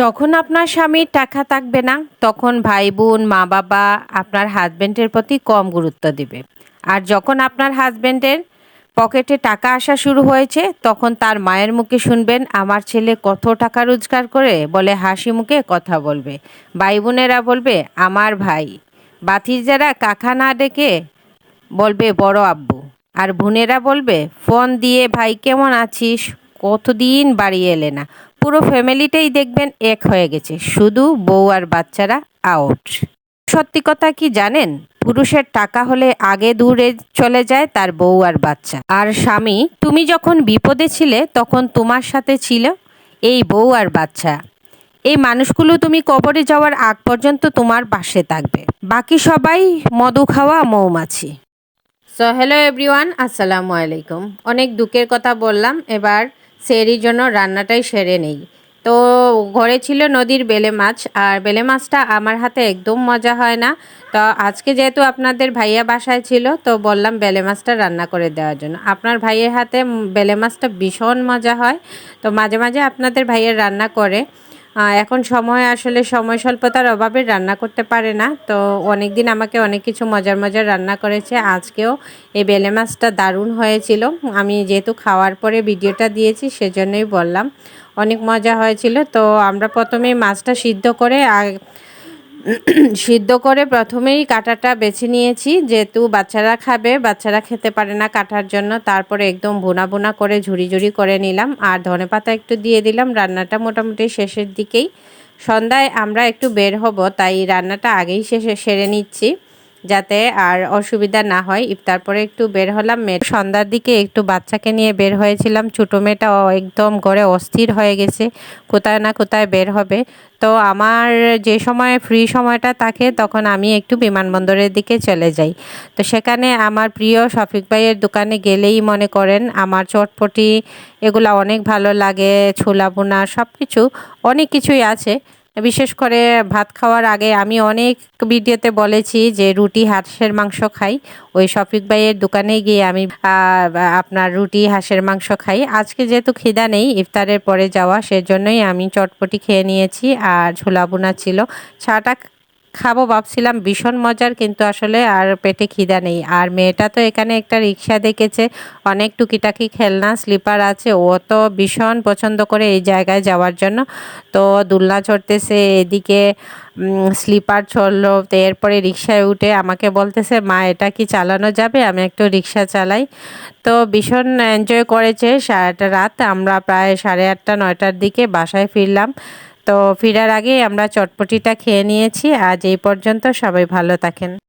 যখন আপনার স্বামীর টাকা থাকবে না, তখন ভাই বোন, মা বাবা আপনার হাজব্যান্ডের প্রতি কম গুরুত্ব দিবে। আর যখন আপনার হাজব্যান্ডের পকেটে টাকা আসা শুরু হয়েছে, তখন তার মায়ের মুখে শুনবেন, আমার ছেলে কত টাকা রোজগার করে? বলে হাসি মুখে কথা বলবে। ভাই বোনেরা বলবে, আমার ভাই। বাতিজারা কাকা না ডেকে বলবে, বড় আব্বু। আর বোনেরা বলবে, ফোন দিয়ে, ভাই কেমন আছিস? কতদিন বাড়ি এলে না? পুরো ফ্যামিলিটাই দেখবেন এক হয়ে গেছে। শুধু বউ আর বাচ্চারা আউট সত্যি কথা কি জানেন? পুরুষের টাকা হলে আগে দূরে চলে যায় তার বউ আর বাচ্চা। আর স্বামী, তুমি যখন বিপদে ছিলে তখন তোমার সাথে ছিল এই বউ আর বাচ্চা। এই মানুষগুলো তুমি কবরে যাওয়ার আগ পর্যন্ত তোমার পাশে থাকবে। বাকি সবাই মধু খাওয়া মৌমাছি। সো হ্যালো এভরিওয়ান আসসালামু আলাইকুম। অনেক দুঃখের কথা বললাম। এবার সেরির জন্য রান্নাটাই সেরে নেই। তো ঘরে ছিল নদীর বেলে মাছ, আর বেলে মাছটা আমার হাতে একদম মজা হয় না। তো আজকে যেহেতু আপনাদের ভাইয়া বাসায় ছিল, তো বললাম বেলে মাছটা রান্না করে দেওয়ার জন্য। আপনার ভাইয়ের হাতে বেলে মাছটা ভীষণ মজা হয়। তো মাঝে মাঝে আপনাদের ভাইয়ের রান্না করে। এখন সময় আসলে সময় স্বল্পতার অভাবে রান্না করতে পারে না। তো অনেক দিন আমাকে অনেক কিছু মজার মজার রান্না করেছে। আজকেও এই বেলে মাছটা দারুণ হয়েছিল। আমি যেহেতু খাওয়ার পরে ভিডিওটা দিয়েছি, সেজন্যই বললাম। অনেক মজা হয়েছিল। তো আমরা প্রথমে মাছটা সিদ্ধ করে সিদ্ধ করে প্রথমেই কাটাটা বেছে নিয়েছি, যেহেতু বাচ্চারা খাবে, বাচ্চারা খেতে পারে না কাটার জন্য, তারপরে একদম বোনা বোনা করে ঝুড়ি ঝুড়ি করে নিলাম। আর ধনে পাতা একটু দিয়ে দিলাম, রান্নাটা মোটামুটি শেষের দিকেই। সন্ধ্যায় আমরা একটু বের হব, তাই রান্নাটা আগেই শেষে সেরে নিচ্ছি। যাতে আর অসুবিধা না হয়। ইফতার পরে একটু বের হলাম মেয়ে সন্ধ্যার দিকে একটু বাচ্চাকে নিয়ে বের হয়েছিলাম। ছোটো মেয়েটা একদম ঘরে অস্থির হয়ে গেছে। কোথায় না কোথায় বের হবে। তো আমার যে সময় ফ্রি সময়টা থাকে, তখন আমি একটু বিমানবন্দরের দিকে চলে যাই। তো সেখানে আমার প্রিয় শফিক ভাইয়ের দোকানে গেলেই মনে করেন, আমার চটপটি, এগুলা অনেক ভালো লাগে, ছোলা বোনা সব কিছু অনেক কিছুই আছে। বিশেষ করে ভাত খাওয়ার আগে আমি অনেক ভিডিওতে বলেছি যে রুটি, হাঁসের মাংস খাই। ওই শফিক ভাইয়ের দোকানে গিয়ে আমি আপনার রুটি, হাঁসের মাংস খাই। আজকে যেহেতু খিদা নেই, ইফতারের পরে যাওয়া, সেজন্যই আমি চটপটি খেয়ে নিয়েছি আর ঝোলা বোনা ছিল। চাটা খাব ভাবছিলাম, ভীষণ মজার কিন্তু আসলে আর পেটে খিদা নেই। আর মেয়েটা তো এখানে একটা রিক্সা দেখেছে, অনেক টুকিটাকি খেলনা, স্লিপার আছে, ও তো ভীষণ পছন্দ করে এই জায়গায় যাওয়ার জন্য। তো দুলনা চড়তেছে এদিকে স্লিপার চলল তো এরপরে রিক্সায় উঠে আমাকে বলতেছে, মা, এটা কি চালানো যাবে? আমি একটু রিক্সা চালাই। তো ভীষণ এনজয় করেছে, সারাটা রাত, আমরা প্রায় সাড়ে আটটা, নয়টার দিকে বাসায় ফিরলাম। তো ফিরার আগে আমরা চটপটিটা খেয়ে নিয়েছি। আজ এই পর্যন্ত সবাই ভালো থাকেন।